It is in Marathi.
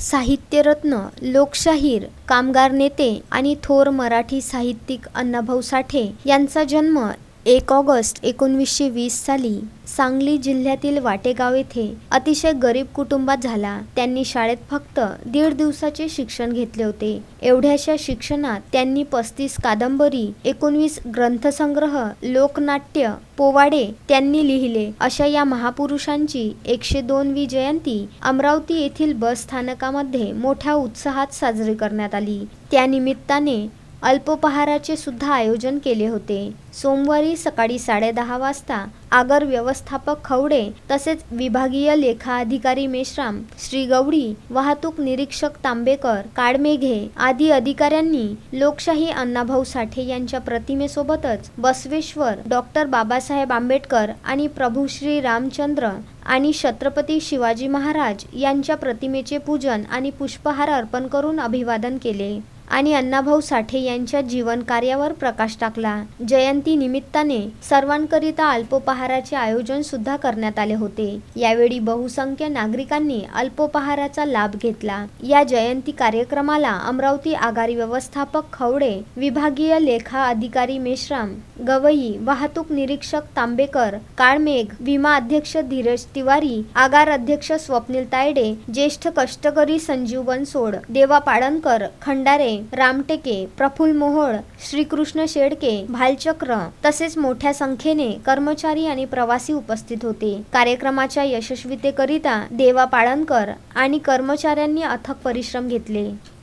साहित्यरत्न लोकशाहीर कामगार नेते आणि थोर मराठी साहित्यिक अण्णाभाऊ साठे यांचा जन्म एक ऑगस्ट एकोणवीसशे वीस साली सांगली जिल्ह्यातील वाटेगाव येथे अतिशय गरीब कुटुंबात झाला. त्यांनी शाळेत फक्त दीड दिवसाचे शिक्षण घेतले होते. एवढ्याशा शिक्षणात त्यांनी पस्तीस कादंबरी एकोणवीस ग्रंथसंग्रह लोकनाट्य पोवाडे त्यांनी लिहिले. अशा या महापुरुषांची एकशे दोनवी जयंती अमरावती येथील बस स्थानकामध्ये मोठ्या उत्साहात साजरी करण्यात आली. त्यानिमित्ताने अल्पोपहाराचे सुद्धा आयोजन केले होते. सोमवारी सकाळी साडेदहा वाजता आगर व्यवस्थापक खवडे तसेच विभागीय लेखा अधिकारी मेश्राम श्री गवडी वाहतूक निरीक्षक तांबेकर काडमेघे आदी अधिकाऱ्यांनी लोकशाही अण्णाभाऊ साठे यांच्या प्रतिमेसोबतच बसवेश्वर डॉक्टर बाबासाहेब आंबेडकर आणि प्रभू श्री रामचंद्र आणि छत्रपती शिवाजी महाराज यांच्या प्रतिमेचे पूजन आणि पुष्पहार अर्पण करून अभिवादन केले. आणि अण्णाभाऊ साठे यांच्या जीवन कार्यावर प्रकाश टाकला. जयंती निमित्ताने सर्वांकरिता अल्पोपहाराचे आयोजन सुद्धा करण्यात आले होते. यावेळी बहुसंख्य नागरिकांनी अल्पोपहाराचा लाभ घेतला. या जयंती कार्यक्रमाला अमरावती आगारी व्यवस्थापक खवडे विभागीय लेखा अधिकारी मेश्राम गवई वाहतूक निरीक्षक तांबेकर काळमेघ विमा अध्यक्ष धीरज तिवारी आगार अध्यक्ष स्वप्नील तायडे ज्येष्ठ कष्टकरी संजीव बनसोड देवा पाडणकर खंडारे रामटेके प्रफुल्ल मोहोळ श्रीकृष्ण शेडके भालचक्र तसेच मोठ्या संख्येने कर्मचारी आणि प्रवासी उपस्थित होते. कार्यक्रमाच्या यशस्वीतेकरिता देवा पाळणकर आणि कर्मचाऱ्यांनी अथक परिश्रम घेतले.